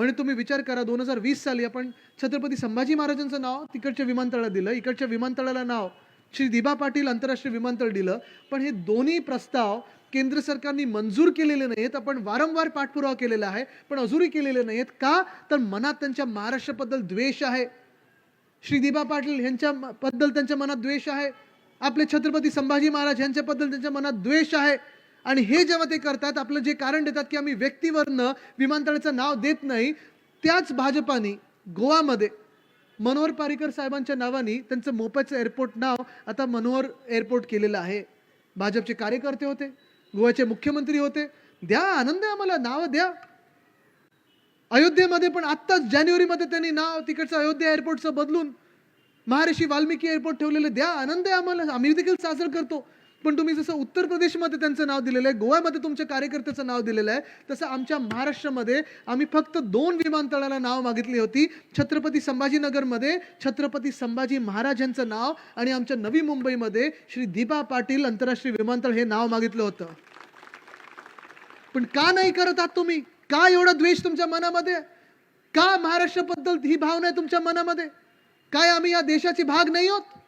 म्हणजे तुम्ही विचार करा दोन हजार वीस साली आपण छत्रपती संभाजी महाराजांचं नाव तिकडच्या विमानतळाला दिलं इकडच्या विमानतळाला नाव श्री दिबा पाटील आंतरराष्ट्रीय विमानतळ दिलं पण हे दोन्ही प्रस्ताव केंद्र सरकारने मंजूर केलेले नाहीत आपण वारंवार पाठपुरावा केलेला आहे पण अजूनही केलेले नाहीत का? तर मनात त्यांच्या महाराष्ट्राबद्दल द्वेष आहे. श्री दिबा पाटील यांच्या म- बद्दल त्यांच्या मनात द्वेष आहे. आपले छत्रपती संभाजी महाराज यांच्याबद्दल त्यांच्या मनात द्वेष आहे. आणि हे जेव्हा ते करतात आपलं जे कारण देतात की आम्ही व्यक्तीवरनं विमानतळाचं नाव देत नाही त्याच भाजपाने गोवामध्ये मनोहर पारिकर साहेबांच्या नावाने त्यांचं मोप्याचं एअरपोर्ट नाव आता मनोहर एअरपोर्ट केलेलं आहे. भाजपचे कार्यकर्ते होते गोव्याचे मुख्यमंत्री होते. द्या आनंद आम्हाला नाव द्या. अयोध्येमध्ये पण आत्ताच जानेवारीमध्ये त्यांनी नाव तिकडचं अयोध्या एअरपोर्टचं बदलून महर्षी वाल्मिकी एअरपोर्ट ठेवलेलं द्या आनंद आहे आम्हाला. आम्ही देखील साजरं करतो. पण तुम्ही जसं उत्तर प्रदेशमध्ये त्यांचं नाव दिलेलं आहे गोव्यामध्ये तुमच्या कार्यकर्त्याचं नाव दिलेलं आहे तसं आमच्या महाराष्ट्रामध्ये आम्ही फक्त दोन विमानतळाला नाव मागितली होती. छत्रपती संभाजीनगरमध्ये छत्रपती संभाजी महाराजांचं नाव आणि आमच्या नवी मुंबईमध्ये श्री दीपा पाटील आंतरराष्ट्रीय विमानतळ हे नाव मागितलं होतं. पण का नाही करत आहात तुम्ही? का एवढा द्वेष तुमच्या मनामध्ये? का महाराष्ट्राबद्दल ही भावना आहे तुमच्या मनामध्ये? काय आम्ही या देशाची भाग नाही आहोत?